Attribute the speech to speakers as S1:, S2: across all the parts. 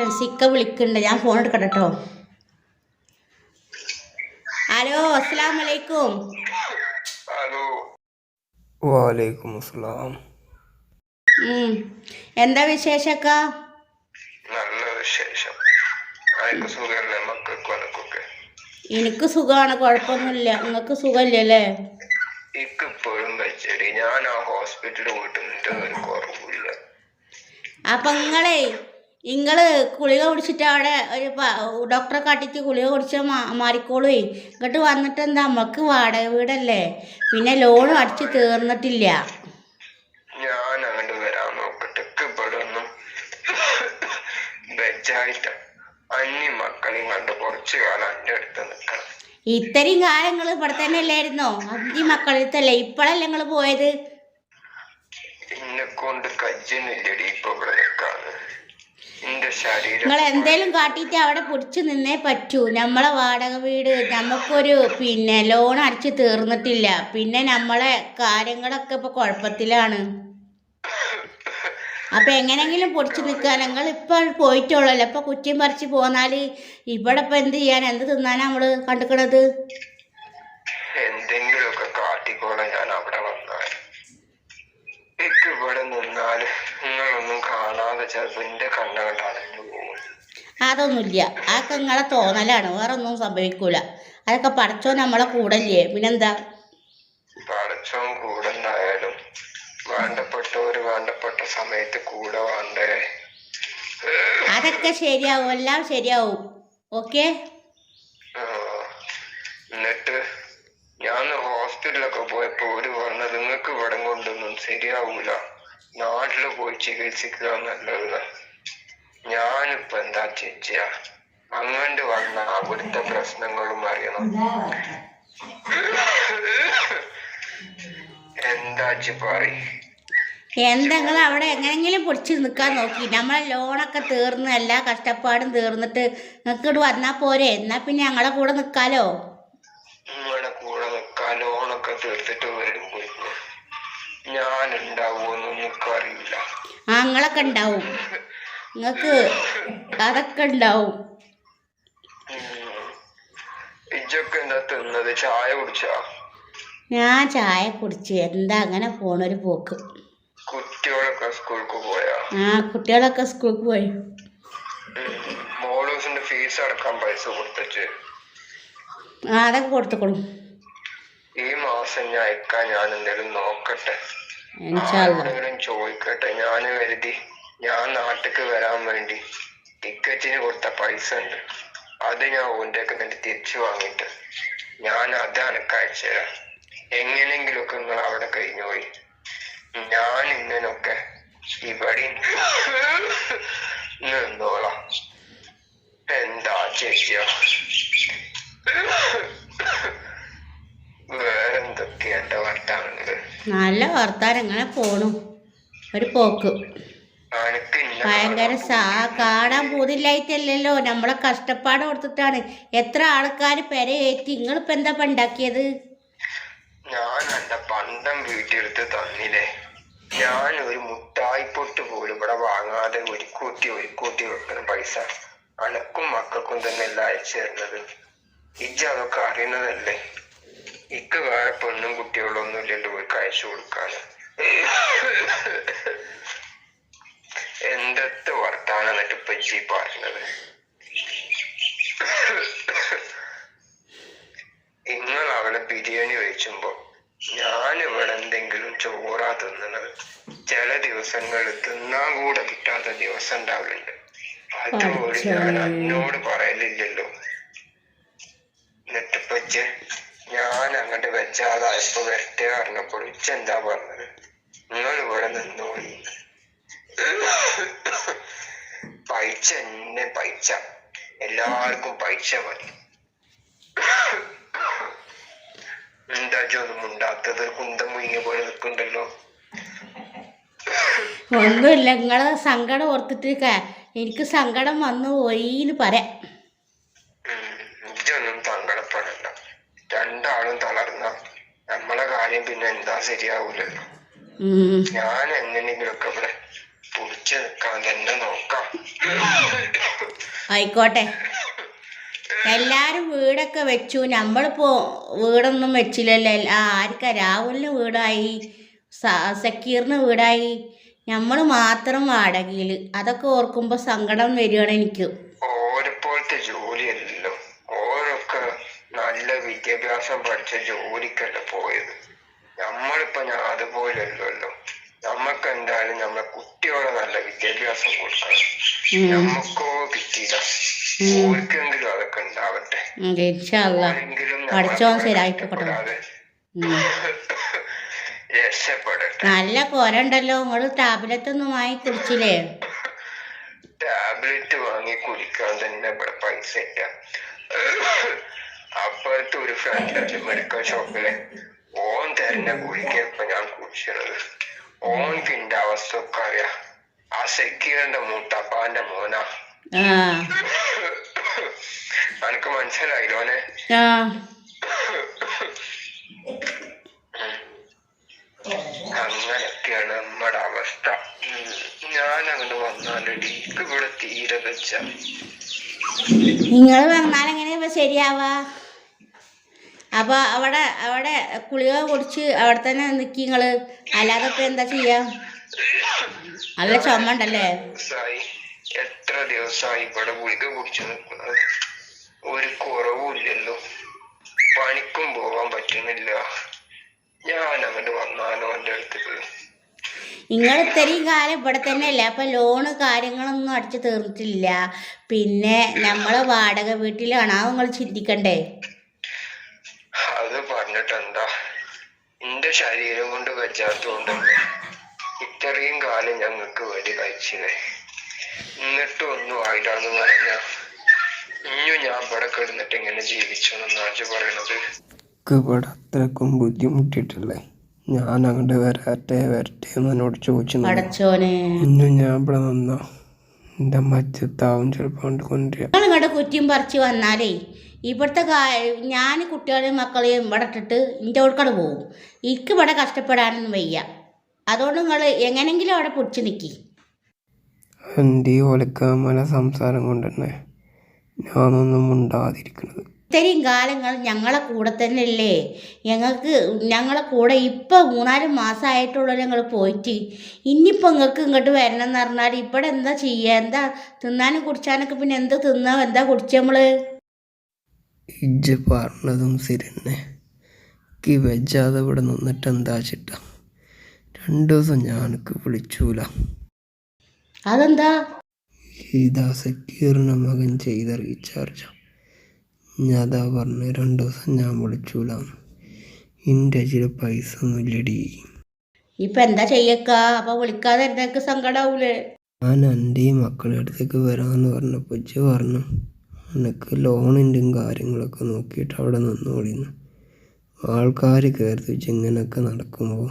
S1: Friends ഇക്ക വിളിക്കുന്നുണ്ട് ഞാൻ ഫോൺ എടുക്കട്ടെ കേട്ടോ ഹലോ അസ്സാം വലൈക്കും
S2: ഹലോ.
S3: വാലൈക്കും അസ്സലാം.
S1: എന്താ വിശേഷക്ക?
S2: നല്ല വിശേഷം.
S1: എനിക്ക് സുഖമാണ് കുഴപ്പമൊന്നുമില്ല നിങ്ങൾക്ക് സുഖമില്ലല്ലേ
S2: ഞാൻ ആ ഹോസ്പിറ്റലിൽ പോയിട്ട് നിന്റെ ഒരു കുറവില്ല.
S1: അപ്പം നിങ്ങളെ നിങ്ങൾ ഗുളിക കുടിച്ചിട്ട് അവിടെ ഒരു ഡോക്ടറെ കാട്ടിച്ച് ഗുളിക കുടിച്ച് മാ മാറിക്കോളൂ ഇങ്ങോട്ട് വന്നിട്ട് എന്താ നമുക്ക് വാടക വീടല്ലേ? പിന്നെ ലോണും അടിച്ച് തീർന്നിട്ടില്ല.
S2: ഞാൻ അങ്ങോട്ട് വരാൻ നോക്കട്ടെ. ഇക്കിപ്പോഴൊന്നും വെച്ചായിട്ട അന്യ മക്കളെയും കണ്ട് കുറച്ചു കാലം എന്റെ അടുത്ത് നിൽക്കണം
S1: ഇത്രയും കാലങ്ങൾ ഇവിടെ തന്നെ അല്ലായിരുന്നോ? അഞ്ചി മക്കളടുത്തല്ലേ ഇപ്പോഴല്ലേ നിങ്ങൾ പോയത്?
S2: എന്നെ കൊണ്ട് കജ്ജനില്ലടി ഇപ്പൊ ഇവിടെ നിൽക്കാന്ന്
S1: നിങ്ങൾ എന്തേലും കാട്ടിയിട്ട് അവിടെ പിടിച്ചു നിന്നേ പറ്റൂ. നമ്മളെ വാടക വീട് നമുക്കൊരു പിന്നെ ലോൺ അടിച്ച് തീർന്നിട്ടില്ല. പിന്നെ നമ്മളെ കാര്യങ്ങളൊക്കെ ഇപ്പൊ കുഴപ്പത്തിലാണ്. അപ്പൊ എങ്ങനെങ്കിലും പൊടിച്ചു നിൽക്കാൻ നിങ്ങൾ ഇപ്പൊ പോയിട്ടുള്ളല്ലോ ഇപ്പൊ കുറ്റിയും പറിച്ച് പോന്നാൽ ഇവിടെ ഇപ്പൊ എന്ത് ചെയ്യാൻ എന്ത് തിന്നാനാ നമ്മൾ കണ്ടുക്കണത്
S2: എന്തെങ്കിലുമൊക്കെ കാട്ടിക്കോളാം ഞാൻ അവിടെ വന്നാൽ എനിക്ക് ഇവിടെ നിന്നാൽ നിങ്ങളൊന്നും അടഞ്ഞു പോകും
S1: അതൊന്നുമില്ല ആ കങ്ങളെ തോന്നലാണ്. വേറെ ഒന്നും സംഭവിക്കൂല. അതൊക്കെ പഠിച്ചോ നമ്മളെ കൂടല്ലേ. പിന്നെന്താ?
S2: പടച്ചോൻ കൂടെ ഉണ്ടായാലും വേണ്ടപ്പെട്ടവര് വേണ്ടപ്പെട്ട സമയത്ത് കൂടെ വേണ്ടേ.
S1: അതൊക്കെ ശരിയാവും. എല്ലാം ശരിയാവും. ഓക്കെ?
S2: എന്നിട്ട് ഞാൻ ഹോസ്പിറ്റലൊക്കെ പോയപ്പോ ഒരു പറഞ്ഞത് നിങ്ങൾക്ക് ഇവിടെ കൊണ്ടൊന്നും ശരിയാവൂല. നാട്ടിൽ പോയി ചികിത്സിക്കുക നല്ലത് ഞാനിപ്പോ എന്താ ചേച്ചിയ? അങ്ങോട്ട് വന്ന അവിടുത്തെ പ്രശ്നങ്ങളും അറിയണം. എന്താ പറ
S1: എന്തെങ്കിലും അവിടെ എങ്ങനെങ്കിലും പൊടിച്ച് നിൽക്കാൻ നോക്കി. നമ്മളെ ലോണൊക്കെ തീർന്ന് എല്ലാ കഷ്ടപ്പാടും തീർന്നിട്ട് നിങ്ങൾക്ക് ഇവിടെ വന്നാ പോരെ. എന്നാ പിന്നെ ഞങ്ങളെ കൂടെ നിൽക്കാലോ
S2: നിങ്ങളുടെ കൂടെ നിൽക്കാൻ ലോണൊക്കെ തീർത്തിട്ട് വരുമ്പോ ഞാൻ ഉണ്ടാവുമെന്ന് നിങ്ങൾക്ക് അറിയില്ല
S1: ആ നിങ്ങളൊക്കെ ഉണ്ടാവും. നിങ്ങൾക്ക് അതൊക്കെ ഉണ്ടാവും.
S2: ഇജ്ജൊക്കെ എന്താ തിന്നത്? ചായ കുടിച്ചാ?
S1: ഞാൻ ചായ കുടിച്ച്. എന്താ അങ്ങനെ പോണൊരു പോക്ക്.
S2: കുട്ടികളൊക്കെ സ്കൂൾക്ക് പോയാ?
S1: ആ കുട്ടികളൊക്കെ സ്കൂൾക്ക് പോയി.
S2: മോളൂസിന്റെ ഫീസ് അടക്കാൻ പൈസ കൊടുത്തിട്ട്
S1: ആ അതൊക്കെ കൊടുത്തുക്കൊള്ളു
S2: ഈ മാസം ഞാൻ അയക്കാൻ ഞാൻ എന്തെങ്കിലും നോക്കട്ടെ. ആരോടെങ്കിലും ചോദിക്കട്ടെ ഞാൻ കരുതി. ഞാൻ നാട്ടിക്ക് വരാൻ വേണ്ടി ടിക്കറ്റിന് കൊടുത്ത പൈസ ഉണ്ട്. അത് ഞാൻ ഓന്റെ എന്നിട്ട് തിരിച്ചു വാങ്ങിയിട്ട് ഞാൻ അത് അനക്ക് അയച്ചുതരാം എങ്ങനെങ്കിലുമൊക്കെ നിങ്ങൾ അവിടെ കഴിഞ്ഞു പോയി. ഞാൻ ഇങ്ങനൊക്കെ ഇവിടെ നിന്നോളാം. എന്താ ചേച്ചിയോ?
S1: നല്ല വർത്താനം ഇങ്ങനെ പോണു. ഒരു പോക്ക്. ഭയങ്കര സാ കാണാൻ പോതില്ലായിട്ടല്ലല്ലോ. നമ്മളെ കഷ്ടപ്പാട് കൊടുത്തിട്ടാണ് എത്ര ആൾക്കാർ പെരയേറ്റി നിങ്ങളിപ്പോ എന്താ ഉണ്ടാക്കിയത്
S2: ഞാൻ എന്റെ പണ്ടം വീട്ടിലെടുത്ത് തന്നില്ലേ? ഞാൻ ഒരു മുട്ടായി പൊട്ട് പോലും ഇവിടെ വാങ്ങാതെ ഒരു കൂട്ടി ഒരു കൂട്ടി വെക്കുന്ന പൈസ അനക്കും മക്കൾക്കും തന്നെ എല്ലാം അയച്ചു തരുന്നത്. ഇജ്ജ് അതൊക്കെ അറിയുന്നതല്ലേ? ഇക്ക് വേറെ പെണ്ണും കുട്ടികളൊന്നും ഇല്ലല്ലോ പോയി കാഴ്ച കൊടുക്കാൻ എന്തൊക്കെ വർത്താനം എന്നിട്ട് ഇപ്പൊ ഇജ്ജി പറഞ്ഞത് നിങ്ങൾ അവിടെ ബിരിയാണി വെച്ചുമ്പോ ഞാൻ ഇവിടെ എന്തെങ്കിലും ചോറാ തിന്നണത്. ചില ദിവസങ്ങളിൽ തിന്നാൻ കൂടെ കിട്ടാത്ത ദിവസം ഉണ്ടാവലുണ്ട്. അതുപോലെ ഞാൻ എന്നോട് പറയലില്ലല്ലോ. എന്നിട്ട് പച്ച് ഞാൻ അങ്ങോട്ട് വെച്ചാതായപ്പോ വരട്ടെ പറഞ്ഞപ്പോൾ ഇച്ചെന്താ പറഞ്ഞത്? നിങ്ങൾ ഇവിടെ നിന്നോളി പൈച്ച എന്നെ പൈച്ച എല്ലാവർക്കും പൈച്ച മതി. എന്താ ചോദ്യം ഉണ്ടാത്തത് കുന്തം മുങ്ങിയ പോലെ നിൽക്കുന്നുണ്ടല്ലോ.
S1: ഒന്നുമില്ല. നിങ്ങളെ സങ്കടം ഓർത്തിട്ട് എനിക്ക് സങ്കടം വന്നു പോയിന്ന് പറയാം
S2: ഇതൊന്നും സങ്കടപ്പെടണ്ട രണ്ടാളും തളർന്ന നമ്മളെ കാര്യം പിന്നെ എന്താ ശരിയാവൂലല്ലോ. ഞാൻ എങ്ങനെയെങ്കിലുമൊക്കെ ഇവിടെ പൊളിച്ചു നിൽക്കാൻ തന്നെ നോക്കാം.
S1: ആയിക്കോട്ടെ. എല്ലാരും വീടൊക്കെ വെച്ചു. നമ്മളിപ്പോ വീടൊന്നും വെച്ചില്ലല്ലോ. ആർക്കാ? രാഹുലിന് വീടായി സക്കീറിന് വീടായി. നമ്മൾ മാത്രം വാടകയിൽ അതൊക്കെ ഓർക്കുമ്പോ സങ്കടം വരികയാണ് എനിക്ക്.
S2: ഓരെപ്പോലത്തെ ജോലിയല്ലല്ലോ. ഓരൊക്കെ നല്ല വിദ്യാഭ്യാസം പഠിച്ച ജോലിക്കല്ല പോയത്. നമ്മളിപ്പോ അതുപോലെയല്ലല്ലോ. നമ്മക്ക് എന്തായാലും നമ്മളെ കുട്ടികളെ നല്ല വിദ്യാഭ്യാസം കൊടുക്കണം. നമുക്കോ കിട്ടിയില്ല. ഓർക്കെങ്കിലും അതൊക്കെ ഉണ്ടാവട്ടെ. രക്ഷപ്പെടട്ടെ.
S1: നല്ല കോരണ്ടല്ലോ. നിങ്ങൾ ടാബ്ലറ്റ് ഒന്നും വാങ്ങി കുടിച്ചില്ലേ?
S2: ടാബ്ലറ്റ് വാങ്ങി കുടിക്കാൻ തന്നെ ഇവിടെ പൈസ ഇല്ല അപ്പുറത്ത് ഒരു ഫ്രണ്ട് മെഡിക്കൽ ഷോപ്പിൽ. ഗുളിക ഇപ്പൊ ഞാൻ ഓൻ പിന്നെ അവസ്ഥ ഒക്കെ അറിയാം ആ. സെക്യൂറിന്റെ മൂട്ടപ്പാന്റെ മോനാ എനിക്ക് മനസ്സിലായില്ലോനെ അങ്ങനൊക്കെയാണ് നമ്മുടെ അവസ്ഥ. ഞാൻ അങ്ങോട്ട് വന്നാലടി എനിക്ക് ഇവിടെ തീരെ വെച്ച.
S1: നിങ്ങൾ വന്നാൽ എങ്ങനെ ശരിയാവാ? അപ്പൊ അവിടെ അവിടെ കുളിക കുടിച്ച് അവിടെ തന്നെ നിൽക്കി നിങ്ങൾ അല്ലാതെ ഇപ്പം എന്താ ചെയ്യാ? നല്ല ചുമ ഉണ്ടല്ലേ
S2: എത്ര ദിവസമായി ഇവിടെ ഗുളിക കുടിച്ചു നിൽക്കുന്നത്? ഒരു കുറവുമില്ലല്ലോ പണിക്കും പോകാൻ പറ്റുന്നില്ല. ഞാൻ അവന്റെ വന്നാലോ എന്റെ അടുത്തേക്ക്?
S1: നിങ്ങൾ ഇത്രയും കാലം ഇവിടെ തന്നെയല്ലേ? അപ്പൊ ലോണ് കാര്യങ്ങളൊന്നും അടിച്ചു തീർന്നിട്ടില്ല. പിന്നെ നമ്മളെ വാടക വീട്ടിലാണ്. അത് നിങ്ങൾ ചിന്തിക്കണ്ടേ?
S2: അത് പറഞ്ഞിട്ടെന്താ? ഇന്റെ എന്റെ ശരീരം കൊണ്ട് വെച്ചാത്തോണ്ടല്ലേ ഇത്രയും കാലം ഞങ്ങൾക്ക് വേണ്ടി കഴിച്ചത് എന്നിട്ടും ഒന്നും ആയില്ലാന്ന് പറഞ്ഞ ഇനിയും ഞാൻ ഇവിടെ കിടന്നിട്ട് ഇങ്ങനെ ജീവിച്ചു എന്നാണ് പറയണത്.
S3: ഇവിടെ അത്രക്കും ബുദ്ധിമുട്ടിയിട്ടില്ലേ ഞാൻ അങ്ങോട്ട് വരാട്ടെ വരട്ടെ എന്ന് എന്നോട് ചോദിച്ചു ഇന്നും ഞാൻ ഇവിടെ നിന്നോ. എന്റെ മറ്റത്താവും ചിലപ്പോൾ കൊണ്ട്
S1: കുറ്റിയും പറിച്ചു വന്നാലേ ഇവിടുത്തെ ഞാൻ കുട്ടികളെയും മക്കളെയും ഇവിടെ ഇട്ടിട്ട് എന്റെ ഓൾക്കടെ പോകും. എനിക്ക് ഇവിടെ കഷ്ടപ്പെടാനൊന്നും വയ്യ. അതുകൊണ്ട് നിങ്ങൾ എങ്ങനെങ്കിലും അവിടെ പിടിച്ച് നിൽക്കി
S3: എന്റെ ഒലക്കാമല സംസാരം കൊണ്ട് തന്നെ ഞാനൊന്നും ഉണ്ടാതിരിക്കുന്നത്
S1: ഇത്രയും കാലങ്ങൾ ഞങ്ങളെ കൂടെ തന്നെ അല്ലേ ഞങ്ങൾക്ക് ഞങ്ങളെ കൂടെ ഇപ്പം മൂന്നാൽ മാസമായിട്ടുള്ള ഞങ്ങൾ പോയിട്ട്. ഇനിയിപ്പോൾ നിങ്ങൾക്ക് ഇങ്ങോട്ട് വരണം എന്ന് പറഞ്ഞാൽ ഇവിടെ എന്താ ചെയ്യുക എന്താ തിന്നാനും കുടിച്ചാനൊക്കെ പിന്നെ എന്താ തിന്നാം? എന്താ കുടിച്ച നമ്മൾ
S3: ഇജ്ജ് പറഞ്ഞതും സിരന്നെ. കി എനിക്ക് വെജാതെ ഇവിടെ നിന്നിട്ട് എന്താ ചിട്ട? രണ്ടു ദിവസം ഞാനക്ക് വിളിച്ചൂല.
S1: അതെന്താ?
S3: ഇതാ സെക്യൂറിന് മകൻ ചെയ്ത റീചാർജ്. ഞാൻ അതാ പറഞ്ഞു രണ്ട് ദിവസം ഞാൻ വിളിച്ചൂല. എന്റെ ചില പൈസ ഒന്നും ഇല്ലടി
S1: ഇപ്പം എന്താ ചെയ്യക്ക? അപ്പോൾ വിളിക്കാതെ സങ്കടാവൂലേ?
S3: ഞാൻ എന്റെ മക്കളുടെ അടുത്തേക്ക് വരാമെന്ന് പറഞ്ഞപ്പോൾ ഇജ്ജ് പറഞ്ഞു. എനിക്ക് ലോണിന്റെയും കാര്യങ്ങളൊക്കെ നോക്കിയിട്ട് അവിടെ നിന്നോളിന്ന് ആൾക്കാർ കയറി ഇങ്ങനെയൊക്കെ നടക്കുമ്പോൾ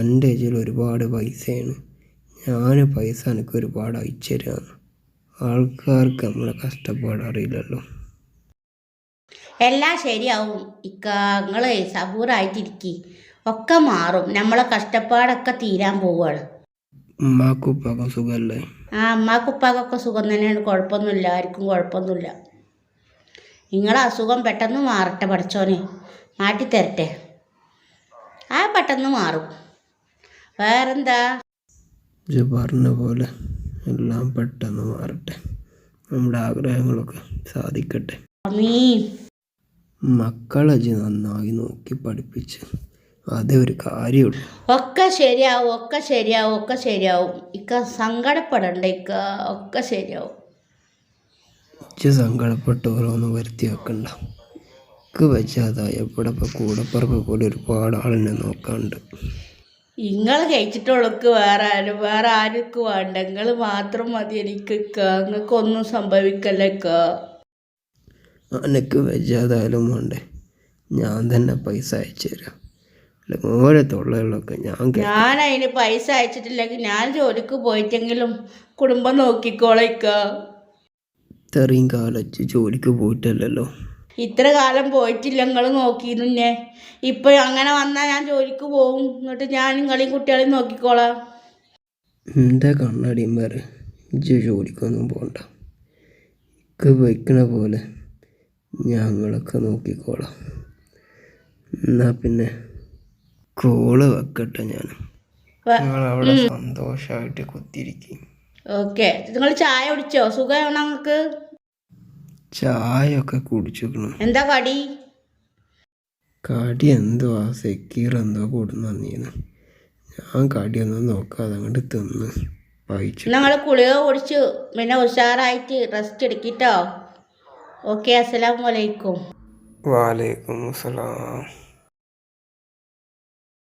S3: എന്റെ ഇതിൽ ഒരുപാട് പൈസയാണ്. ഞാൻ പൈസ എനിക്ക് ഒരുപാട് അയച്ചു തരാമെന്ന് ആൾക്കാർക്ക് നമ്മളെ കഷ്ടപ്പാട് അറിയില്ലല്ലോ.
S1: എല്ലാം ശരിയാവും. ഇക്ക നിങ്ങൾ സബൂറായിട്ടിരിക്കി. ഒക്കെ മാറും. നമ്മളെ കഷ്ടപ്പാടൊക്കെ തീരാൻ പോവുകയാണ്
S3: ഉമ്മാക്കും ഉപ്പാക്കും സുഖമല്ലേ
S1: ആ അമ്മാക്കും ഉപ്പാക്കൊക്കെ സുഖം തന്നെയാണ്. കുഴപ്പമൊന്നുമില്ല. ആർക്കും കുഴപ്പമൊന്നുമില്ല. നിങ്ങളെ അസുഖം പെട്ടെന്ന് മാറട്ടെ പഠിച്ചോനെ. മാറ്റിത്തരട്ടെ ആ പെട്ടെന്ന് മാറും. വേറെന്താ?
S3: പറഞ്ഞ പോലെ എല്ലാം പെട്ടെന്ന് മാറട്ടെ. നമ്മുടെ ആഗ്രഹങ്ങളൊക്കെ സാധിക്കട്ടെ. മക്കളെ നന്നായി നോക്കി പഠിപ്പിച്ച്. അതേ ഒരു കാര്യമുള്ളൂ.
S1: ഒക്കെ ശരിയാവും ഒക്കെ ശരിയാവും ഒക്കെ ശരിയാവും. ഇക്ക സങ്കടപ്പെടണ്ട ഇക്ക ഒക്കെ ശരിയാവും.
S3: ഇജ്ജ് സങ്കടപ്പെട്ട് ഓരോന്ന് വരുത്തി വെക്കണ്ട. എനിക്ക് വെച്ചാതായ ഇവിടെ കൂടപ്പറപ്പ് പോലെ ഒരുപാട് ആളിനെ നോക്കാണ്ട്.
S1: നിങ്ങൾ കഴിച്ചിട്ടുള്ളക്ക് വേറെ ആരും വേറെ ആർക്ക് വേണ്ട. നിങ്ങൾ മാത്രം മതി എനിക്ക് നിങ്ങൾക്ക് നിങ്ങൾക്കൊന്നും സംഭവിക്കല്ല ഇക്ക.
S3: എനിക്ക് വെച്ചാതായാലും വേണ്ടേ. ഞാൻ തന്നെ പൈസ അയച്ചു തരാം. ഓരോ തൊള്ളകളൊക്കെ ഞാൻ
S1: ഞാൻ അതിന് പൈസ അയച്ചിട്ടില്ലെങ്കിൽ ഞാൻ ജോലിക്ക് പോയിട്ടെങ്കിലും കുടുംബം നോക്കിക്കോളാം ഇക്ക
S3: ഇത്രയും കാലം ജോലിക്ക് പോയിട്ടല്ലല്ലോ.
S1: ഇത്ര കാലം പോയിട്ടില്ല നിങ്ങൾ നോക്കിയിരുന്നെ. ഇപ്പൊ അങ്ങനെ വന്നാൽ ഞാൻ ജോലിക്ക് പോകും എന്നിട്ട് ഞാൻ നിങ്ങളെയും കുട്ടികളെയും
S3: നിങ്ങൾക്ക് വയ്ക്കണ പോലെ ഞങ്ങളൊക്കെ നോക്കിക്കോളാം. എന്നാ പിന്നെ? കോൾ വെക്കട്ടെ ഞാൻ നിങ്ങളവിടെ സന്തോഷമായിട്ട് കുത്തിരിക്കും
S1: ഓക്കെ. നിങ്ങൾ ചായ കുടിച്ചോ? സുഖമാണോ നിങ്ങൾക്ക്?
S3: ചായ ഒക്കെ കുടിച്ചിരിക്കണു.
S1: എന്താ കടി?
S3: കടി എന്തോ ആ സെക്കീർ എന്തോ കൊടുന്നു തന്നീന്ന്. ഞാൻ കടിയൊന്നും നോക്കാതെ അങ്ങോട്ട് തിന്ന് വായിച്ചു
S1: നിങ്ങൾ കുളിക കുടിച്ചു. പിന്നെ ഉഷാറായിട്ട് റെസ്റ്റ് എടുക്കിട്ടോ. ഓക്കെ അസ്സലാമലൈക്കും
S3: വാലേക്കും അസ്സലാം.